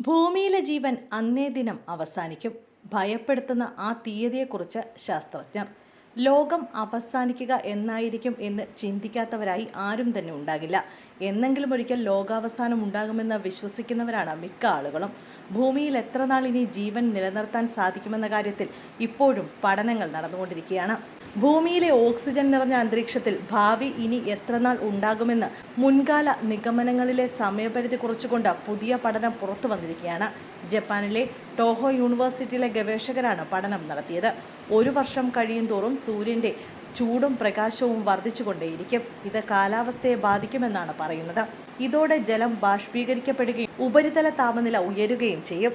ഭൂമിയിലെ ജീവൻ അന്നേ ദിനം അവസാനിക്കും. ഭയപ്പെടുത്തുന്ന ആ തീയതിയെക്കുറിച്ച് ശാസ്ത്രജ്ഞർ ലോകം അവസാനിക്കുക എന്നായിരിക്കും എന്ന് ചിന്തിക്കാത്തവരായി ആരും തന്നെ ഉണ്ടാകില്ല. എന്നെങ്കിലും ഒരിക്കൽ ലോകാവസാനം ഉണ്ടാകുമെന്ന് വിശ്വസിക്കുന്നവരാണ് മിക്ക ആളുകളും. ഭൂമിയിൽ എത്ര നാൾ ഇനി ജീവൻ നിലനിർത്താൻ സാധിക്കുമെന്ന കാര്യത്തിൽ ഇപ്പോഴും പഠനങ്ങൾ നടന്നുകൊണ്ടിരിക്കുകയാണ്. ഭൂമിയിലെ ഓക്സിജൻ നിറഞ്ഞ അന്തരീക്ഷത്തിൽ ഭാവി ഇനി എത്രനാൾ ഉണ്ടാകുമെന്ന് മുൻകാല നിഗമനങ്ങളിലെ സമയപരിധി കുറച്ചുകൊണ്ട് പുതിയ പഠനം പുറത്തു വന്നിരിക്കുകയാണ്. ജപ്പാനിലെ ടോഹോ യൂണിവേഴ്സിറ്റിയിലെ ഗവേഷകരാണ് പഠനം നടത്തിയത്. ഒരു വർഷം കഴിയും തോറും സൂര്യന്റെ ചൂടും പ്രകാശവും വർദ്ധിച്ചുകൊണ്ടേയിരിക്കും. ഇത് കാലാവസ്ഥയെ ബാധിക്കുമെന്നാണ് പറയുന്നത്. ഇതോടെ ജലം ബാഷ്പീകരിക്കപ്പെടുകയും ഉപരിതല താപനില ഉയരുകയും ചെയ്യും.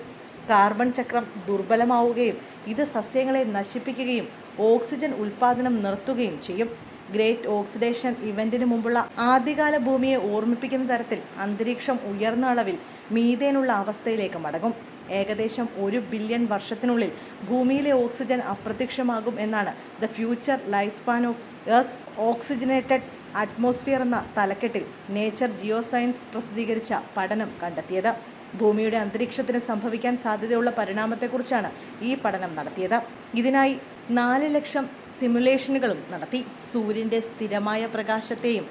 കാർബൺ ചക്രം ദുർബലമാവുകയും ഇത് സസ്യങ്ങളെ നശിപ്പിക്കുകയും ഓക്സിജൻ ഉൽപ്പാദനം നിർത്തുകയും ചെയ്യും. ഗ്രേറ്റ് ഓക്സിഡേഷൻ ഇവന്റിന് മുമ്പുള്ള ആദ്യകാല ഭൂമിയെ ഓർമ്മിപ്പിക്കുന്ന തരത്തിൽ അന്തരീക്ഷം ഉയർന്ന അളവിൽ മീതേനുള്ള അവസ്ഥയിലേക്ക് മടങ്ങും. ഏകദേശം ഒരു ബില്യൺ വർഷത്തിനുള്ളിൽ ഭൂമിയിലെ ഓക്സിജൻ അപ്രത്യക്ഷമാകും എന്നാണ് the future life span of earth oxygenated atmosphere എന്ന തലക്കെട്ടിൽ നേച്ചർ ജിയോ സയൻസ് പ്രസിദ്ധീകരിച്ച പഠനം കണ്ടെത്തിയത്. ഭൂമിയുടെ അന്തരീക്ഷത്തിന് സംഭവിക്കാൻ സാധ്യതയുള്ള പരിണാമത്തെക്കുറിച്ചാണ് ഈ പഠനം നടത്തിയത്. ഇതിനായി നാല് ലക്ഷം സിമുലേഷനുകളും നടത്തി. സൂര്യന്റെ സ്ഥിരമായ പ്രകാശത്തെയും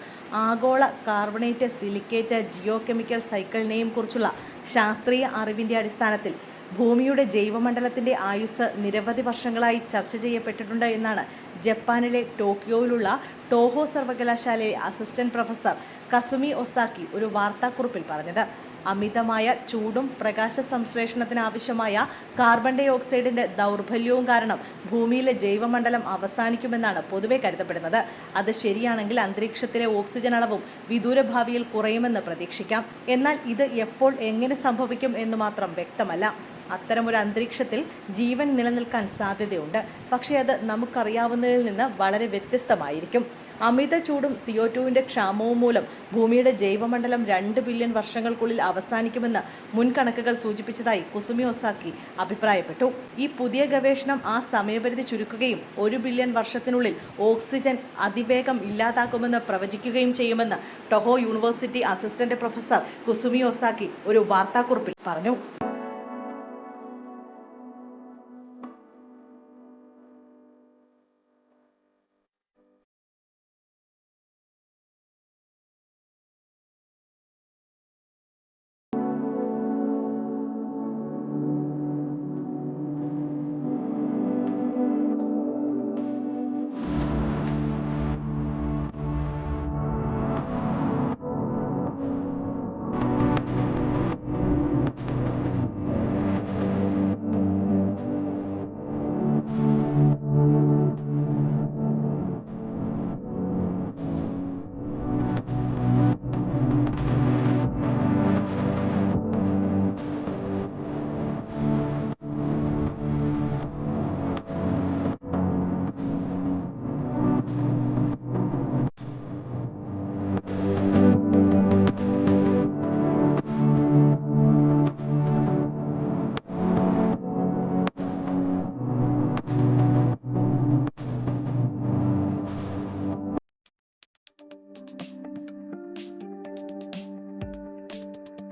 ആഗോള കാർബണേറ്റ് സിലിക്കേറ്റ് ജിയോ കെമിക്കൽ സൈക്കിളിനെയും കുറിച്ചുള്ള ശാസ്ത്രീയ അറിവിന്റെ അടിസ്ഥാനത്തിൽ ഭൂമിയുടെ ജൈവമണ്ഡലത്തിന്റെ ആയുസ് നിരവധി വർഷങ്ങളായി ചർച്ച ചെയ്യപ്പെട്ടിട്ടുണ്ട് എന്നാണ് ജപ്പാനിലെ ടോക്കിയോയിലുള്ള ടോഹോ സർവകലാശാലയിലെ അസിസ്റ്റന്റ് പ്രൊഫസർ കസുമി ഒസാക്കി ഒരു വാർത്താക്കുറിപ്പിൽ പറഞ്ഞത്. അമിതമായ ചൂടും പ്രകാശ സംശ്ലേഷണത്തിന് ആവശ്യമായ കാർബൺ ഡൈ ഓക്സൈഡിന്റെ ദൗർബല്യവും കാരണം ഭൂമിയിലെ ജൈവമണ്ഡലം അവസാനിക്കുമെന്നാണ് പൊതുവെ കരുതപ്പെടുന്നത്. അത് ശരിയാണെങ്കിൽ അന്തരീക്ഷത്തിലെ ഓക്സിജൻ അളവും വിദൂര ഭാവിയിൽ കുറയുമെന്ന് പ്രതീക്ഷിക്കാം. എന്നാൽ ഇത് എപ്പോൾ എങ്ങനെ സംഭവിക്കും എന്ന് മാത്രം വ്യക്തമല്ല. അത്തരമൊരു അന്തരീക്ഷത്തിൽ ജീവൻ നിലനിൽക്കാൻ സാധ്യതയുണ്ട്. പക്ഷേ അത് നമുക്കറിയാവുന്നതിൽ നിന്ന് വളരെ വ്യത്യസ്തമായിരിക്കും. അമിത ചൂടും സിഒ ടുവിന്റെ ക്ഷാമവും മൂലം ഭൂമിയുടെ ജൈവമണ്ഡലം രണ്ട് ബില്യൺ വർഷങ്ങൾക്കുള്ളിൽ അവസാനിക്കുമെന്ന് മുൻകണക്കുകൾ സൂചിപ്പിച്ചതായി കുസുമി ഒസാക്കി അഭിപ്രായപ്പെട്ടു. ഈ പുതിയ ഗവേഷണം ആ സമയപരിധി ചുരുക്കുകയും ഒരു ബില്യൺ വർഷത്തിനുള്ളിൽ ഓക്സിജൻ അതിവേഗം ഇല്ലാതാക്കുമെന്ന് പ്രവചിക്കുകയും ചെയ്യുമെന്ന് Toho university assistant professor Kazumi Ozaki ഒരു വാർത്താക്കുറിപ്പിൽ പറഞ്ഞു.